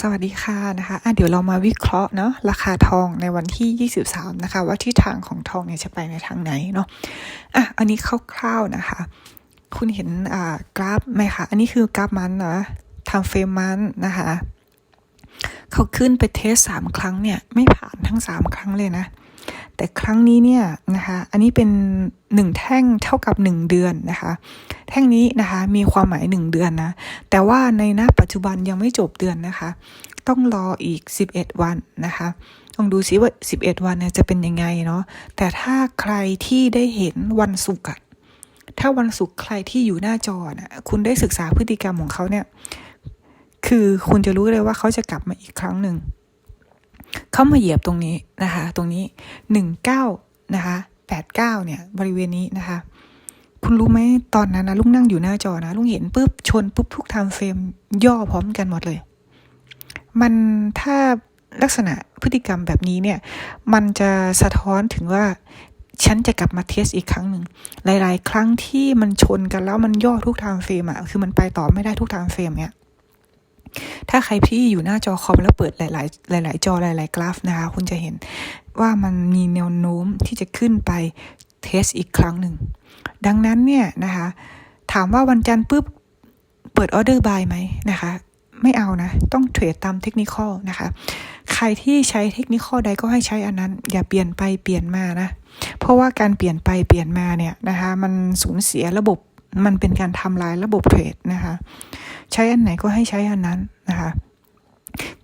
สวัสดีค่ะนะคะอะเดี๋ยวเรามาวิเคราะห์เนาะราคาทองในวันที่ 23 นะคะ ว่าทิศทางของทองเนี่ยจะไปในทางไหนเนาะอะอันนี้คร่าวๆนะคะ คุณเห็นอ่ากราฟไหมคะ อันนี้คือกราฟมันนะทำเฟรมมันนะคะ เขาขึ้นไปเทสสามครั้งเนี่ย ไม่ผ่านทั้งสามครั้งเลยนะ แต่ครั้งนี้เนี่ยนะคะ อันนี้เป็นหนึ่งแท่งเท่ากับหนึ่งเดือนนะคะ แท่งนี้นะคะมีความหมายหนึ่งเดือนนะ แต่ว่าในณปัจจุบันยังไม่จบเดือนนะคะ ต้องรออีก 11 วันนะคะลองดูซิว่า 11 วันเนี่ยจะเป็นยังไงเนาะ แต่ถ้าใครที่ได้เห็นวันศุกร์อะถ้าวันศุกร์ใครที่อยู่หน้าจอนะคุณได้ศึกษาพฤติกรรมของเขาเนี่ย คือคุณจะรู้เลยว่าเขาจะกลับมาอีกครั้งหนึ่ง เข้ามาเหยียบตรงนี้นะคะ ตรงนี้หนึ่งเก้านะคะแปดเก้าเนี่ยบริเวณนี้นะคะ คุณรู้ไหมตอนนั้นนะลุงนั่งอยู่หน้าจอนะลุงเห็นปุ๊บชนปุ๊บทุกไทม์เฟรมย่อพร้อมกันหมดเลย มันถ้าลักษณะพฤติกรรมแบบนี้เนี่ย มันจะสะท้อนถึงว่าฉันจะกลับมาเทสอีกครั้งหนึ่ง หลาย ๆ ครั้งที่มันชนกันแล้วมันย่อทุกทม์เฟรมอะคือมันไปต่อไม่ได้ทุกทม์เฟรมเนี่ย ถ้าใครพี่อยู่หน้าจอคอมแล้วเปิดหลาย ๆ หลาย ๆ จอหลาย ๆ กราฟนะคะ คุณจะเห็นว่ามันมีแนวโน้มที่จะขึ้นไปเทสอีกครั้งหนึ่ง ดังนั้นเนี่ยนะคะ ถามว่าวันจันทร์ปุ๊บเปิดออเดอร์บายไหมนะคะ ไม่เอานะ ต้องเทรดตามเทคนิคนะคะ ใครที่ใช้เทคนิคใดก็ให้ใช้อันนั้น อย่าเปลี่ยนไปเปลี่ยนมานะ เพราะว่าการเปลี่ยนไปเปลี่ยนมาเนี่ยนะคะ มันสูญเสียระบบ มันเป็นการทำลายระบบเทรดนะคะ ใช้อันไหนก็ให้ใช้อันนั้นนะคะ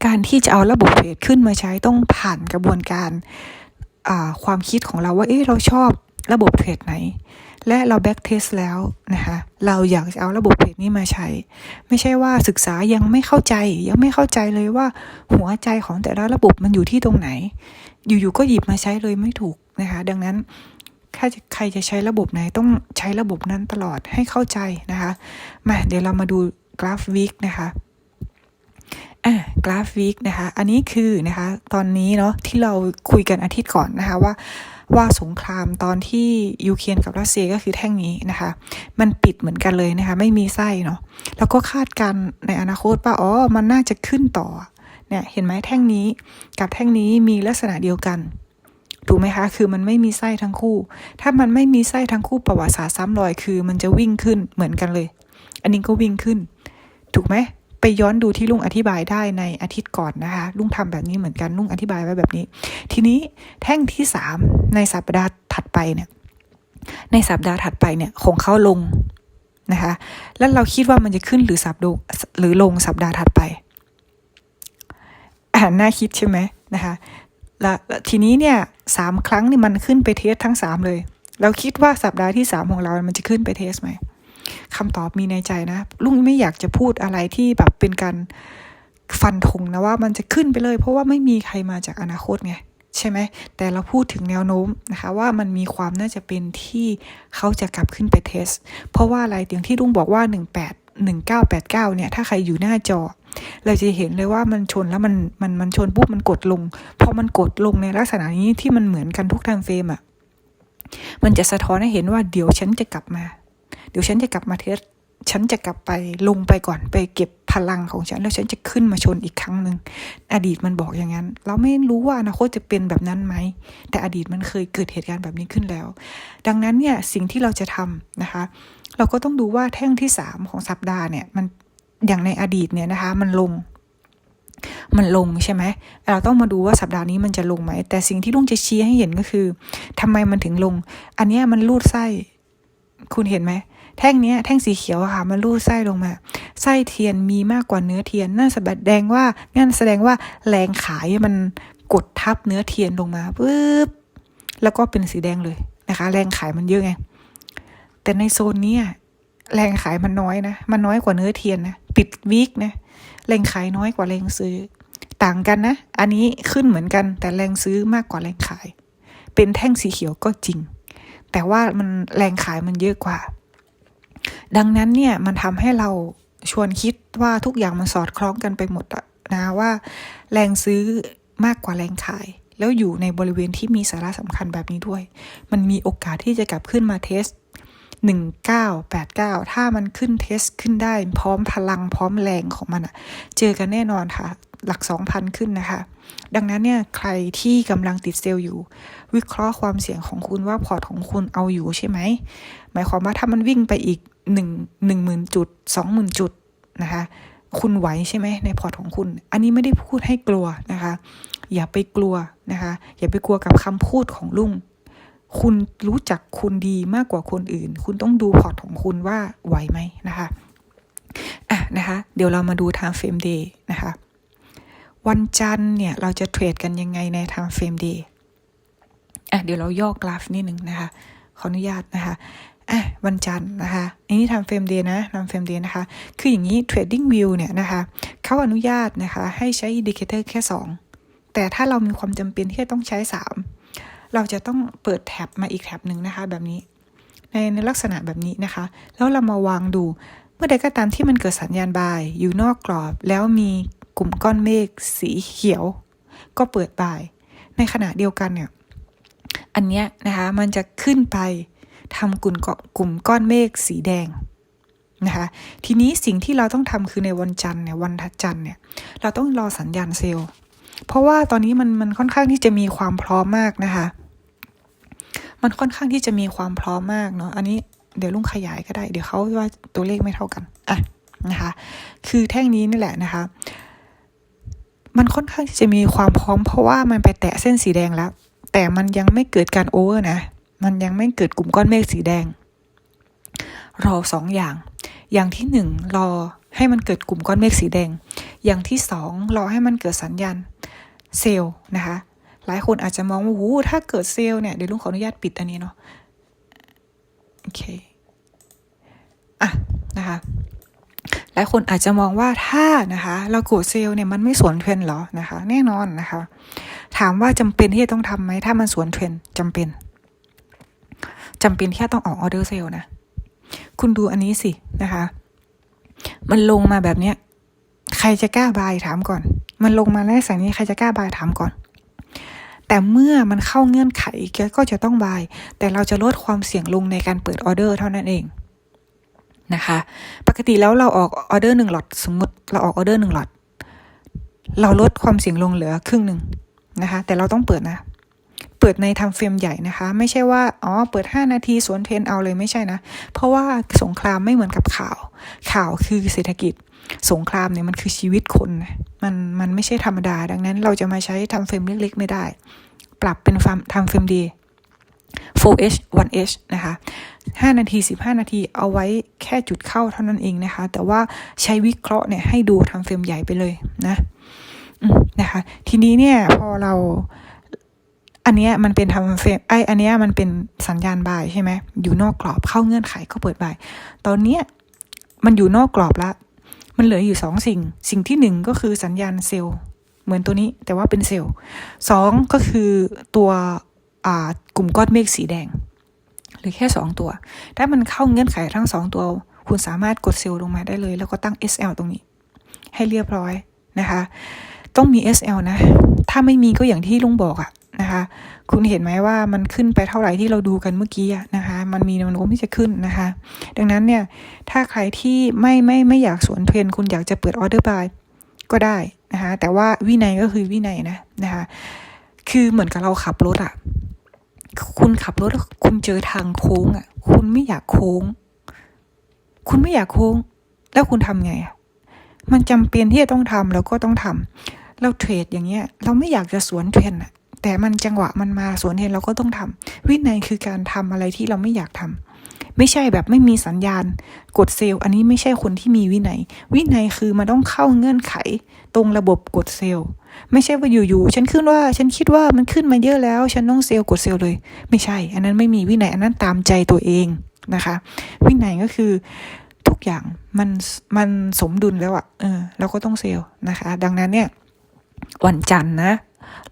การที่จะเอาระบบเทรดขึ้นมาใช้ต้องผ่านกระบวนการความคิดของเราว่าเอ๊ะเราชอบระบบเทรดไหน และเราแบ็กเทสแล้วนะคะเราอยากจะเอาระบบเทรดนี้มาใช้ ไม่ใช่ว่าศึกษายังไม่เข้าใจ ยังไม่เข้าใจเลยว่าหัวใจของแต่ละระบบมันอยู่ที่ตรงไหน อยู่ๆก็หยิบมาใช้เลยไม่ถูกนะคะ ดังนั้น ถ้าใครจะใช้ระบบไหนต้องใช้ระบบนั้นตลอดให้เข้าใจนะคะ มาเดี๋ยวเรามาดูกราฟวิกนะคะอ่ากราฟวิกนะคะ อันนี้คือนะคะ ตอนนี้เนาะที่เราคุยกันอาทิตย์ก่อนนะคะว่าว่าสงครามตอนที่ยูเครนกับรัสเซียก็คือแท่งนี้นะคะ มันปิดเหมือนกันเลยนะคะ ไม่มีไส้เนาะแล้วก็คาดการในอนาคตว่าอ๋อมันน่าจะขึ้นต่อเนี่ยเห็นไหมแท่งนี้กับแท่งนี้มีลักษณะเดียวกัน ถูกไหมคะ คือมันไม่มีไส้ทั้งคู่ ถ้ามันไม่มีไส้ทั้งคู่ประวัติศาสตร์ซ้ำรอยคือ มันจะวิ่งขึ้นเหมือนกันเลย อันนี้ก็วิ่งขึ้น ถูกไหมไปย้อนดูที่ลุงอธิบายได้ในอาทิตย์ก่อนนะคะ ลุงทำแบบนี้เหมือนกันลุงอธิบายไว้แบบนี้ ทีนี้แท่งที่สามในสัปดาห์ถัดไปเนี่ย ในสัปดาห์ถัดไปเนี่ยของเขาลงนะคะ แล้วเราคิดว่ามันจะขึ้นหรือสัปดาห์หรือลงสัปดาห์ถัดไปอ่านน่าคิดใช่ไหมนะคะ แล้วทีนี้เนี่ยสามครั้งนี่มันขึ้นไปเทสทั้งสามเลย เราคิดว่าสัปดาห์ที่สามของเรา มันจะขึ้นไปเทสไหมคำตอบมีในใจนะ ลุงไม่อยากจะพูดอะไรที่แบบเป็นการฟันธงนะว่ามันจะขึ้นไปเลย เพราะว่าไม่มีใครมาจากอนาคตไงใช่ไหม แต่เราพูดถึงแนวโน้มนะคะว่ามันมีความน่าจะเป็นที่เขาจะกลับขึ้นไปเทส เพราะว่าอะไรอย่างที่ลุงบอกว่า 18 1989เนี่ยถ้าใครอยู่หน้าจอ เราจะเห็นเลยว่ามันชนแล้วมันมันมันชนปุ๊บมันกดลง พอมันกดลงในลักษณะนี้ที่มันเหมือนกันทุกทางเฟรมอะ่ะมันจะสะท้อนให้เห็นว่าเดี๋ยวฉันจะกลับมา เดี๋ยวฉันจะกลับมาเทสฉันจะกลับไปลงไปก่อนไปเก็บพลังของฉัน แล้วฉันจะขึ้นมาชนอีกครั้งหนึ่งอดีตมันบอกอย่างนั้น เราไม่รู้ว่าอนาคตจะเป็นแบบนั้นไหม แต่อดีตมันเคยเกิดเหตุการณ์แบบนี้ขึ้นแล้ว ดังนั้นเนี่ยสิ่งที่เราจะทำนะคะ เราก็ต้องดูว่าแท่งที่สามของสัปดาห์เนี่ยมันอย่างในอดีตเนี่ยนะคะ มันลง มันลงใช่ไหมเราต้องมาดูว่าสัปดาห์นี้มันจะลงไหม แต่สิ่งที่ลุงจะชี้ให้เห็นก็คือทำไมมันถึงลง อันนี้มันลูดไส้ คุณเห็นไหมแท่งนี้แท่งสีเขียวค่ะ มันรูดไส้ลงมา ไส้เทียนมีมากกว่าเนื้อเทียนนั่นแสดงว่านั่นแสดงว่าแรงขายมันกดทับเนื้อเทียนลงมาปุ๊บแล้วก็เป็นสีแดงเลยนะคะ แรงขายมันเยอะไง แต่ในโซนนี้แรงขายมันน้อยนะ มันน้อยกว่าเนื้อเทียนนะ ปิดวิกนะ แรงขายน้อยกว่าแรงซื้อ ต่างกันนะ อันนี้ขึ้นเหมือนกัน แต่แรงซื้อมากกว่าแรงขาย เป็นแท่งสีเขียวก็จริง แต่ว่ามันแรงขายมันเยอะกว่า ดังนั้นเนี่ยมันทำให้เราชวนคิดว่าทุกอย่างมันสอดคล้องกันไปหมดนะว่า แรงซื้อมากกว่าแรงขาย แล้วอยู่ในบริเวณที่มีสาระสำคัญแบบนี้ด้วย มันมีโอกาสที่จะกลับขึ้นมาเทส 1989 ถ้ามันขึ้นเทสขึ้นได้พร้อมพลังพร้อมแรงของมันอะเจอกันแน่นอนค่ะ หลัก 2,000 ขึ้นนะคะ ดังนั้นเนี่ยใครที่กำลังติดเซลล์อยู่ วิเคราะห์ความเสี่ยงของคุณว่าพอร์ตของคุณเอาอยู่ใช่ไหม หมายความว่าถ้ามันวิ่งไปอีก 1 1 0,000 จุด 20,000 จุดนะคะคุณไหวใช่ไหมในพอร์ตของคุณ อันนี้ไม่ได้พูดให้กลัวนะคะ อย่าไปกลัวนะคะ อย่าไปกลัวกับคำพูดของลุง คุณรู้จักคุณดีมากกว่าคนอื่น คุณต้องดูพอร์ตของคุณว่าไหวไหมนะคะอะนะคะ เดี๋ยวเรามาดู time frame day นะคะ วันจันทร์เนี่ยเราจะเทรดกันยังไงใน time frame day อะเดี๋ยวเราย่อกราฟนิดหนึ่งนะคะ ขออนุญาตนะคะอะวันจันทร์นะคะอันนี้ทำเฟรมเดย์นะทำเฟรมเดย์นะคะ คืออย่างนี้ Trading View เนี่ยนะคะเขาอนุญาตนะคะให้ใช้อินดิเคเตอร์แค่ 2 แต่ถ้าเรามีความจำเป็นที่จะต้องใช้ 3 เราจะต้องเปิดแท็บมาอีกแท็บหนึ่งนะคะ แบบนี้ ในในลักษณะแบบนี้นะคะ แล้วเรามาวางดู เมื่อใดก็ตามที่มันเกิดสัญญาณบาย อยู่นอกกรอบ แล้วมีกลุ่มก้อนเมฆสีเขียว ก็เปิดบาย ในขณะเดียวกันเนี่ยอันเนี้ยนะคะมันจะขึ้นไปทำกลุ่มกลุ่มก้อนเมฆสีแดงนะคะทีนี้สิ่งที่เราต้องทำคือในวันจันทร์เนี่ยวันทัดจันทร์เนี่ยเราต้องรอสัญญาณเซลล์ เพราะว่าตอนนี้มันมันค่อนข้างที่จะมีความพร้อมมากนะคะ มันค่อนข้างที่จะมีความพร้อมมากเนาะอันนี้เดี๋ยวลุงขยายก็ได้ เดี๋ยวเขาว่าตัวเลขไม่เท่ากันอะนะคะคือแท่งนี้นี่แหละนะคะ มันค่อนข้างที่จะมีความพร้อม เพราะว่ามันไปแตะเส้นสีแดงแล้ว แต่มันยังไม่เกิดการโอเวอร์นะมันยังไม่เกิดกลุ่มก้อนเมฆสีแดง รอสองอย่าง อย่างที่หนึ่งรอให้มันเกิดกลุ่มก้อนเมฆสีแดง อย่างที่สองรอให้มันเกิดสัญญาณเซลล์นะคะ หลายคนอาจจะมองว่าโอ้ถ้าเกิดเซลล์เนี่ยเดี๋ยวลุงขออนุญาตปิดอันนี้เนาะโอเคอะนะคะหลายคนอาจจะมองว่าถ้านะคะเรากดเซลล์เนี่ยมันไม่สวนเทรนหรอนะคะ แน่นอนนะคะ ถามว่าจำเป็นที่จะต้องทำไหมถ้ามันสวนเทรนจำเป็นจำเป็นที่จะต้องออกออเดอร์เซลล์นะคุณดูอันนี้สินะคะ มันลงมาแบบเนี้ยใครจะกล้าบายถามก่อน มันลงมาในสายนี้ใครจะกล้าบายถามก่อน แต่เมื่อมันเข้าเงื่อนไขก็จะต้องบาย แต่เราจะลดความเสี่ยงลงในการเปิดออเดอร์เท่านั้นเองนะคะ ปกติแล้วเราออกออเดอร์หนึ่งหลอดสมมติเราออกออเดอร์หนึ่งหลอด เราลดความเสี่ยงลงเหลือครึ่งหนึ่งนะคะ แต่เราต้องเปิดนะ เปิดในทำเฟรมใหญ่นะคะ ไม่ใช่ว่าอ๋อเปิด 5 นาทีสวนเทรนเอาเลยไม่ใช่นะ เพราะว่าสงครามไม่เหมือนกับข่าว ข่าวคือเศรษฐกิจ สงครามเนี่ยมันคือชีวิตคนนะ มันมันไม่ใช่ธรรมดา ดังนั้นเราจะมาใช้ทำเฟรมเล็กๆ ไม่ได้ ปรับเป็นทำเฟรมดี 4H 1H นะคะ 5 นาที 15 นาทีเอาไว้แค่จุดเข้าเท่านั้นเองนะคะ แต่ว่าใช้วิเคราะห์เนี่ยให้ดูทำเฟรมใหญ่ไปเลยนะนะคะ ทีนี้เนี่ยพอเราอันเนี้ยมันเป็นทำเฟรมไออันเนี้ยมันเป็นสัญญาณบายใช่ไหมอยู่นอกกรอบเข้าเงื่อนไขก็เปิดบาย ตอนเนี้ยมันอยู่นอกกรอบละ มันเหลืออยู่สองสิ่ง สิ่งที่หนึ่งก็คือสัญญาณเซลล์ เหมือนตัวนี้แต่ว่าเป็นเซลล์สองก็คือตัวกลุ่มก้อนเมฆสีแดง หรือแค่สองตัว ถ้ามันเข้าเงื่อนไขทั้งสองตัว คุณสามารถกดเซลล์ลงมาได้เลย แล้วก็ตั้ง SL ตรงนี้ ให้เรียบร้อยนะคะ ต้องมี SL นะ ถ้าไม่มีก็อย่างที่ลุงบอกอะ นะคะ คุณเห็นไหมว่ามันขึ้นไปเท่าไหร่ที่เราดูกันเมื่อกี้นะคะ มันมีแนวโน้มที่จะขึ้นนะคะ ดังนั้นเนี่ย ถ้าใครที่ไม่ไม่ไม่อยากสวนเทรนคุณอยากจะเปิดออเดอร์บายก็ได้นะคะ แต่ว่าวินัยก็คือวินัยนะนะคะ คือเหมือนกับเราขับรถอะคุณขับรถคุณเจอทางโค้งอะ คุณไม่อยากโค้ง คุณไม่อยากโค้ง แล้วคุณทำไงอะ มันจำเป็นที่จะต้องทำแล้วก็ต้องทำเราเทรดอย่างเงี้ย เราไม่อยากจะสวนเทรนอะ แต่มันจังหวะมันมาสวนเทรนเราก็ต้องทำวินัยคือการทำอะไรที่เราไม่อยากทำไม่ใช่แบบไม่มีสัญญาณ กดเซลล์ อันนี้ไม่ใช่คนที่มีวินัย วินัยคือมันต้องเข้าเงื่อนไข ตรงระบบกดเซลล์ ไม่ใช่ว่าอยู่ๆฉันขึ้นว่า ฉันคิดว่ามันขึ้นมาเยอะแล้ว ฉันต้องเซลล์กดเซลล์เลย ไม่ใช่ อันนั้นไม่มีวินัยอันนั้นตามใจตัวเองนะคะ วินัยก็คือทุกอย่างมันมันสมดุลแล้วอะเออเราก็ต้องเซลล์นะคะ ดังนั้นเนี่ยวันจันทร์นะ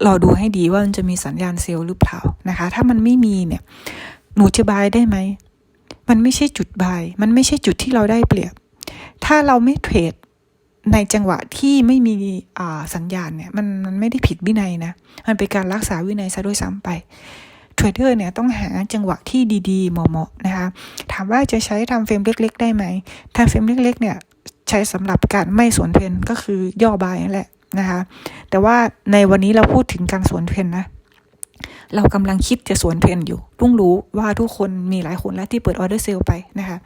ราดูให้ดีว่ามันจะมีสัญญาณเซลล์หรือเปล่านะคะ ถ้ามันไม่มีเนี่ย หนูจะบายได้ไหม มันไม่ใช่จุดบาย มันไม่ใช่จุดที่เราได้เปรียบ ถ้าเราไม่เทรดในจังหวะที่ไม่มีสัญญาณเนี่ยมันมันไม่ได้ผิดวินัยนะ มันเป็นการรักษาวินัยซะด้วยซ้ำไปเทรดเดอร์เนี่ยต้องหาจังหวะที่ดีๆเหมาะๆนะคะ ถามว่าจะใช้ทำเฟรมเล็ก ๆ ได้ไหมทำเฟรมเล็ก ๆ เนี่ยใช้สำหรับการไม่สวนเทรนก็คือย่อบายนั่นแหละ นะคะ แต่ว่าในวันนี้เราพูดถึงการสวนเทรนนะ เรากำลังคิดจะสวนเทรนอยู่รุ่งรู้ว่าทุกคนมีหลายคนแล้วที่เปิดออเดอร์เซลไปนะคะ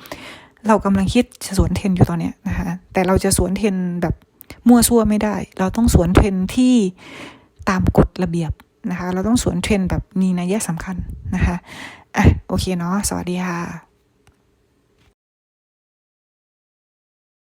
เรากำลังคิดจะสวนเทรนอยู่ตอนเนี้ยนะคะ แต่เราจะสวนเทรนแบบมั่วซั่วไม่ได้ เราต้องสวนเทรนที่ตามกฎระเบียบนะคะ เราต้องสวนเทรนแบบมีนัยสำคัญนะคะอะโอเคเนาะ สวัสดีค่ะ